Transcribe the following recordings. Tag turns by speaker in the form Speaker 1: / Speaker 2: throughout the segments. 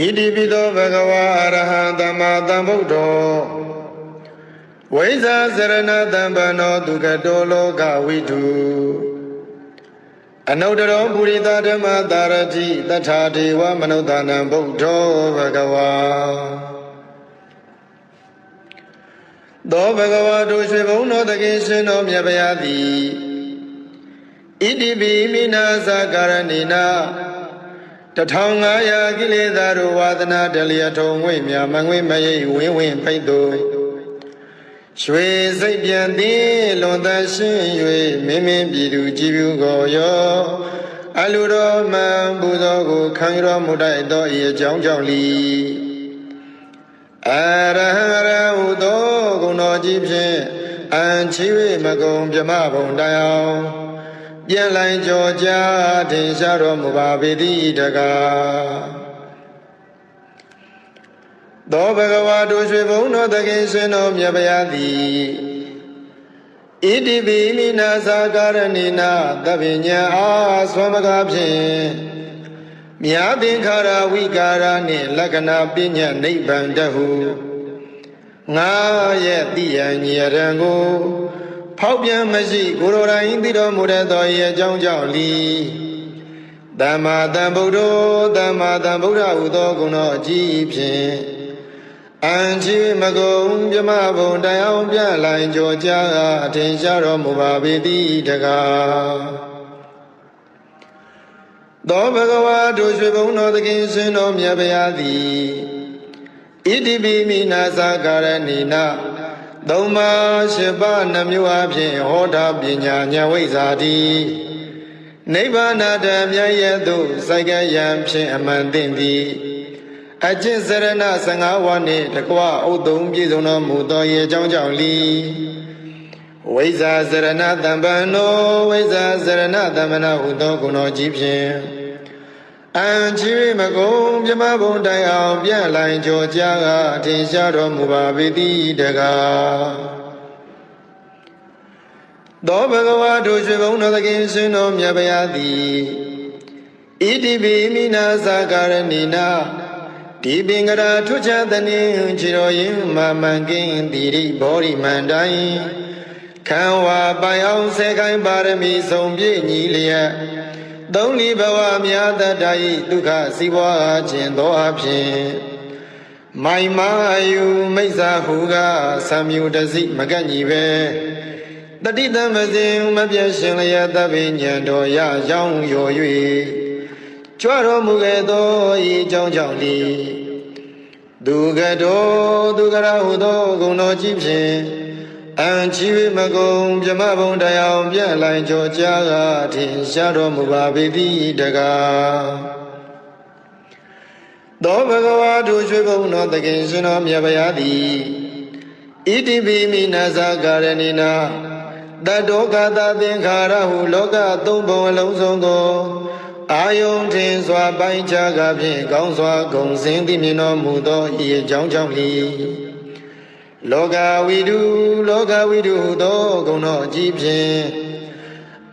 Speaker 1: ဣတိပိသောဘဂဝါအရဟံသမ္မာသမ္ဗုဒ္ဓောဝိဇာစရဏတံပနောဒုက္ကတောလောကဝိတုအနုတ္တရောပုရိသဓမ္မတာရတိတထာဒေဝမနုဿာနံဗုဒ္ဓောဘဂဝါသောဘဂဝါတို့ရွှေဘုံတော်တခင်ရှင်တော်မြတ်ဗျာသည်ဣတိပိမိနာသကာရဏိနာ 1500ကိလေသာတို့ဝါသနာတလျထုံဝိမြမငွေမရိပ်ဝင်းဝင်းဖိတ်တို့ရွှေစိတ်ပြန်သည်လွန်သက်ရှင်း၍မင်းမင်းပြည်သူကြည်ပြူကိုရောအလူတော်မှန်ပူဇော်ကိုခံရတော်မူတတ်သောဤအကြောင်းကြောင့်လီအရဟံရဟုသောဂုဏတော်ကြီးဖြင့်အံချီ၍မကုံမြမဘုံတိုင်အောင် ပြန်လိုက်ကြောကြထင်ရှားတော်မူပါပေသည်တကားသောဘဂဝါတို့ရွှေဘုံတော်တခင်ရှင်တော်မြတ်ဗျာသည်ဣတိပိမိနာသာကာရဏိနာသဗ္ဗညံအာဆွမ်းမကားဖြင့်မြာသင်္ခါရဝိကာရနှင့်လက္ခဏာပညာနိဗ္ဗာန်တဟုငါရဲ့တိယံညရံကို ဖောက်ပြန်မရှိကိုရိုတိုင်းသိတော်မူတဲ့သောရဲ့အကြောင်းကြောင့်လီသမ္မာသမ္ဗုဒ္ဓသမ္မာသမ္ဗုဒ္ဓဟုသောဂုဏတော်အကြီးဖြင့်အံချီမကုံမြမဘုံတရားပြလိုင်ကြောကြားအထင်ရှားတော်မူပါပေသည်တကားသောဘဂဝါတို့ရွှေဘုံတော်သခင်ရှင်တော်မြတ်ဗျာသည်ဣတိပိမိနာသကာရဏိနာ သုံးပါးရှိပါးနှမျိုးအဖြစ်ဟောတာပညာဉာဏ်ဝိဇ္ဇာတိနိဗ္ဗာန်တမြတ်ရဲ့သို့စိုက်ကယံဖြင့်အမှန်သိသည်အကျင့်စရဏ15ဝါနှင့်တကွအုတ်သုံးပြည့်စုံတော်မူသောရဲ့အကြောင်းကြောင့်လီဝိဇ္ဇာစရဏတံပံနောဝိဇ္ဇာစရဏတံမနာဟုသောဂုဏတော်ကြီးဖြင့် အံချီမကုံမြမဘုံတိုင်အောင်ပြန့်လိုင်ကြောကြားကအထင်ရှားတော်မူပါပေသည်တကားသောဘဂဝါတို့ရွှေဘုံတော်သခင်ရှင်တော်မြတ်ဗျာသည်ဣတိပိမိနာသာကာရဏိနာဒီပင်ကရာထွချသနင်းခြေတော်ရင်မမန်ကင်းတိရိဘောရိမန္တိုင်းခံဝါပိုင်အောင်ဆဲခိုင်းပါရမီဆုံးပြည့်ညီလျက် သုံးလီဘဝမြာတတဤဒုက္ခစီးပွားခြင်းသောအဖြစ်မိုင်မာယူမိစ္ဆာဟုကသံမြူတစိမကန့်ညီပဲတတိတမစင်မပြတ်ရှင်လျက်တပိညာတော်ရရောင်းရော်၍ကြွတော်မူခဲ့သောဤကြောင့်ကြောင့်လီဒုက္ခတော်ဒုက္ခရဟုသောဂုဏတော်ကြီးဖြင့် အံချီမကုံမြမဘုံတရားပြန့်လိုက်ကြောကြားကထင်ရှားတော်မူပါပေသည်တကားသောဘဂဝါတို့ရွှေဘုံတော်တခင်ရှင်တော်မြတ်ဗျာသည်ဣတိပိမိနာဇာကာရဏိနာတတောကတာသင်္ခါရဟုလောကသုံးဘုံအလုံးစုံကိုအာယုန်ထင်စွာပိုင်းခြားကဖြင့်ကောင်းစွာဂုံစင်သိမြင်တော်မူသောဤအကြောင်းကြောင့်လီ လောကဝိတုလောကဝိတုဟုသောဂုဏတော်အကြီးဖြင့်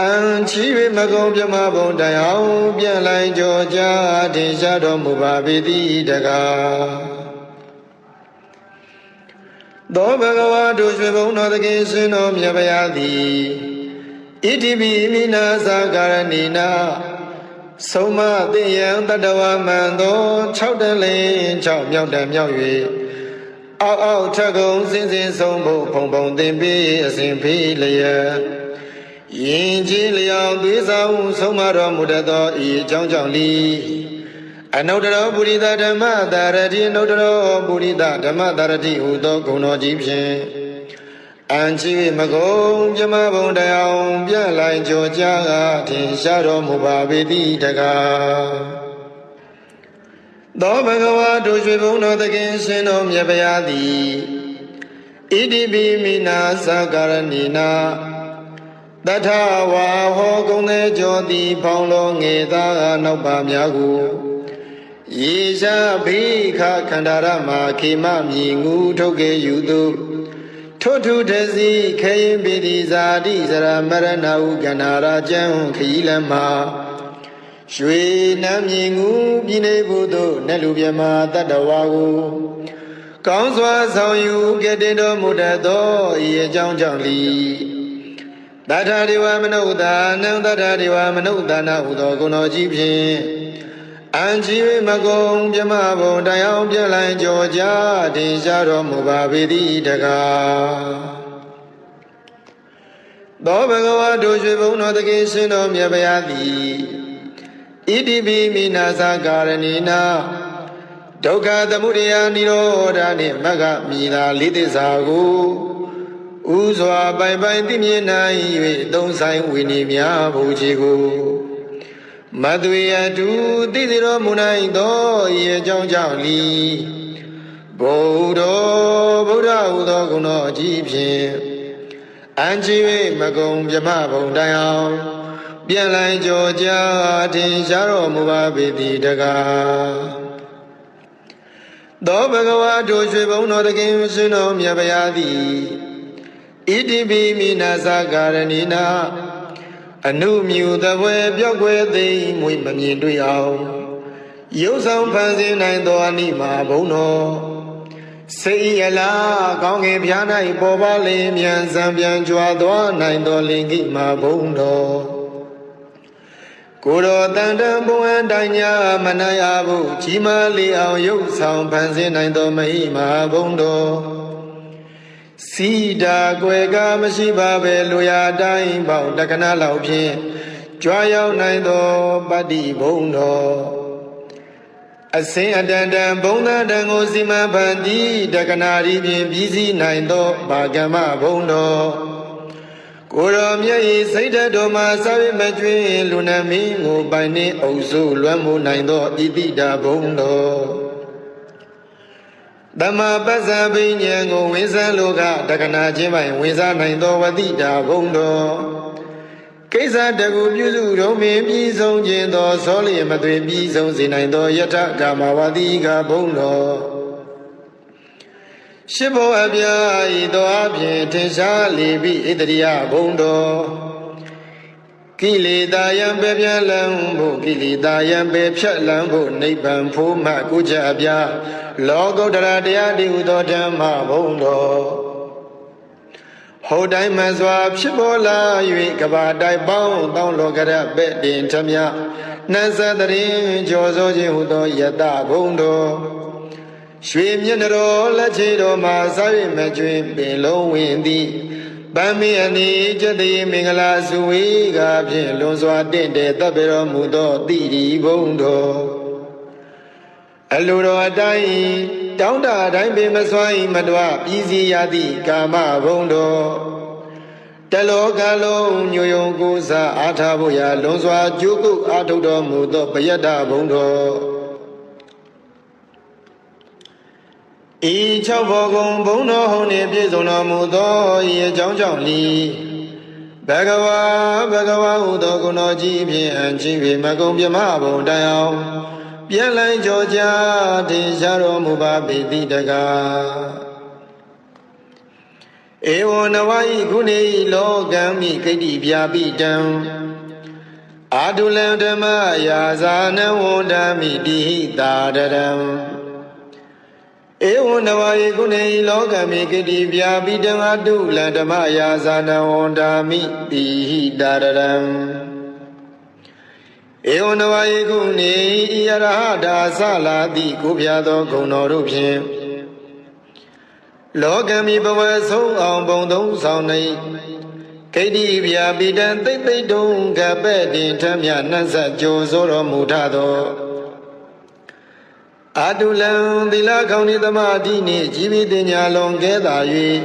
Speaker 1: အံချီ၍မကုံပြမဘုံတိုင်အောင်ပြန်လိုက်ကြောကြားထင်ရှားတော်မူပါပေသည်တကားသောဘဂဝါတို့ရွှေဘုံတော်သခင်ရှင်တော်မြတ်ဗျာသည်ဣတိပိမိနာသာကာရဏိနာဆုံးမသိယံတတဝမန်သော6တလင်း6မြောက်တံမြောက်၍ အောက်အောက်ထက်ကုံစင်စင်ဆုံးဖို့ဖုံဖုံသင်ပေးအစဉ်ဖေးလျက်ယင်ကြီးလျောင်သွေးဆောင်ဆုံးမတော်မူတတ်သောဤအကြောင်းကြောင့်လီအနုတ္တရောပုရိသဓမ္မတာရတိအနုတ္တရောပုရိသဓမ္မတာရတိဟူသောဂုဏတော်ကြီးဖြင့်အံချီမကုံပြမဘုံတရားပြလိုက်ကြောကြားကထင်ရှားတော်မူပါပေသည်တကား သောဘဂဝါတို့ရွှေဘုံတော်သခင်ရှင်တော်မြတ်ဗျာသည်ဣတိပိမိနာသကာရဏိနာတထဝါဟောကုံသေးကြောတိဖောင်းလောငေသာနောက်ပါများကိုယေရှာဘိခခန္ဓာရမခေမမြည်ငူထုတ်ကေယူသူထွထုတစီခေယင်ပိတိဇာတိဇရမရဏဟုကန္နာရာကျံခီလမ ရွှေနမ်းမြင်ငူပြည်နေဘူးတို့နဲ့လူပြမတတ္တဝါကိုကောင်းစွာဆောင်ယူကဲ့တင်တော်မူတတ်သောဤအကြောင်းကြောင့်လီတထာဒေဝမနုဿာနံတထာဒေဝမနုဿာနာဟုသောဂုဏတော်ကြီးဖြင့်အံချီမကုံမြမဘုံတရားပြလိုင်းကြောကြတင်ရှားတော်မူပါပေသည်တကားသောဘဂဝါတို့ရွှေဘုံတော်တကယ်ရှင်တော်မြတ်ဗျာသည် ဣတိပိမိနာသကာရဏီနာဒုက္ခသမုဒယនិရောဓနှင့်မဂ္ဂမိသာလေးသစ္စာကိုဥစွာပိုင်ပိုင်သိမြင်နိုင်၍သုံးဆိုင်ဝိနည်းများဘုရားကိုမသွေအတူသိစေတော်မူနိုင်သောဤအကြောင်းကြောင့်လီဘုဒ္ဓဗုဒ္ဓဟူသောဂုဏတော်အကြီးဖြင့်အံချီ၍မကုံမြမဘုံတိုင်အောင် ပြန်လိုက်ကြောကြထင်ရှားတော်မူပါပေသည်တကားသောဘဂဝါတို့ရွှေဘုံတော်တကင်ရှင်တော်မြတ်ဗျာသည်ဣတိပိမိနာသကာရဏီနာအနုမြူသပွဲပြောက်ွယ်သိမ့်မွေမမြင်တွေ့အောင်ရုပ်ဆောင်ဖန်ဆင်းနိုင်သောအနိမာဘုံတော်စေရလားကောင်းကင်ဖျား၌ပေါ်ပါလင်းမြန်စံပြန်ကြွားသွားနိုင်သောလင်္ကိမာဘုံတော် ကိုယ်တော်တန်တံဘုံအတိုင်းညာမနာရဘူးကြီးမားလေးအောင်ရုပ်ဆောင်ဖန်ဆင်းနိုင်သောမဟိမာဘုံတော်စီတာကွယ်ကမရှိပါပဲလူရတိုင်းပေါင်းတက္ကနာလောက်ဖြင့်ကြွားရောက်နိုင်သောပတ္တိဘုံတော်အစင်အတန်တန်ဘုံသာတန်ကိုစီမံဖန်တီးတက္ကနာရီဖြင့်ပြီးစီးနိုင်သောဘာကမဘုံတော် ကိုရောမြတ်ဤစိတ်ဓာတ်တော်မှာစာရိမကျွင်းလူနမင်းကိုပိုင်နှင့်အုပ်စုလွမ်းမိုးနိုင်သောဣတိတာဘုံတော်တမပစ္စဘိညာဉ်ကိုဝိဇံလောကတက္ကနာချင်းပိုင်ဝိဇာနိုင်သောဝတိတာဘုံတော်ကိစ္စတကူပြုစုတော်မင်းပြီးဆုံးခြင်းသောသောလျင်မသွေပြီးဆုံးစေနိုင်သောယထကာမဝတိကဘုံတော် ရှိဘောအပြာဤသောအဖြင့်ထင်ရှားလေပြီဣတရိယဘုံတော်ကိလေသာယံပဲပြလံဖို့ကိလေသာယံပဲဖြတ်လံဖို့နိဗ္ဗာန်ဖို့မှကုကြအပြာလောကုတ္တရာတရားတိဟုသောဓမ္မဘုံတော်ဟောတိုင်းမှစွာဖြစ်ပေါ်လာ၍ကဘာတိုက်ပေါင်းတောင်းလောကရပဲ့တင်ထမြနတ်သတရင်ကြောစောခြင်းဟုသောယတဘုံတော် ရွှေမျက်နှတော်လက်ချေတော်မှာစာ၍မကျွင်ပင်လုံးဝင်သည်ဗမ္မေအနိကျတိမင်္ဂလာစုဝေကဖြင့်လွန်စွာတင့်တယ်တပ်ပေတော်မူသောတိရီဘုံတော်အလိုတော်အတိုင်းတောင်းတအတိုင်းပင်မစွမ်းဤမတော်ပြည်စီရသည့်ကာမဘုံတော်တလောကလုံးညိုယုံကိုးစားအားထားဖို့ရာလွန်စွာကြိုးကုပ်အားထုတ်တော်မူသောပယတ္တဘုံတော် ဤ၆ဘောကုံဘုံတော်ဟုန်နှင့်ပြည့်စုံတော်မူသောဤအကြောင်းကြောင့်လီဘဂဝါဘဂဝါဟုသောဂုဏတော်ကြီးဖြင့်အချင်း၍မကုံပြမဘုံတိုင်အောင်ပြန်လိုက်ကြောကြတင်ရှားတော်မူပါပေတိတကားဧဝံနဝဤခုနေလောကံမိဂိတိပြာပိတံအာတုလံဓမ္မယာဇာနဝန္တမိတိဟိတာတရံ ဧဝံနဝယေကုနေလောကမိဂတိပြာပိတံအာတုလံဓမ္မယာဇာနဝန္တမိတိဟိတာတရံဧဝံနဝယေကုနေဤရဟတာသလာတိကိုပြသောဂုဏတော်တို့ဖြင့်လောကမိဘဝဆုံးအောင်ပုံသုံးဆောင်နေဂိတိဗျာပိတံသိမ့်သိမ့်တုံကပဲ့တင်ထမြနှက်ဆက်ကြိုစိုးတော်မူထသော အာတုလံသီလခေါင်းဤသမာဓိနှင့်ជីဝိတင်ညာလွန်ကဲသာ၍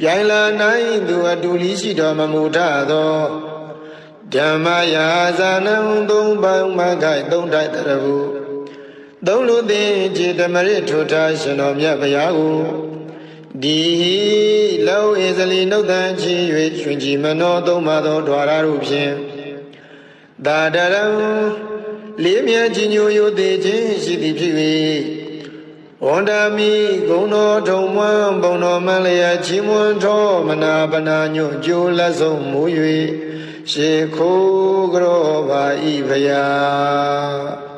Speaker 1: ပြိုင်လာနိုင်သူအတူလီရှိတော်မမူထသောဓမ္မယာဇာနံသုံးပံမခိုင်သုံးတိုက်တရဟုသုံးလူသည်ခြေဓမ္မရထုထားရှင်တော်မြတ်ဗျာကိုဒီလောဧဇလီနှုတ်တန်ချီ၍ရွှင်ကြည်မနောသုံးပါသောဓွာရတို့ဖြင့်သာတရံ လေးမြကြီးညိုယိုသေးခြင်းရှိသည်ဖြစ်၍ဝန္တာမိဂုံတော်ထုံမွန်းဘုံတော်မလျက်ချီးမွန်းတော်မနာပနာညွတ်ကြိုးလက်ဆုံးမူ၍ရှေခိုးကြောပါဤဖျား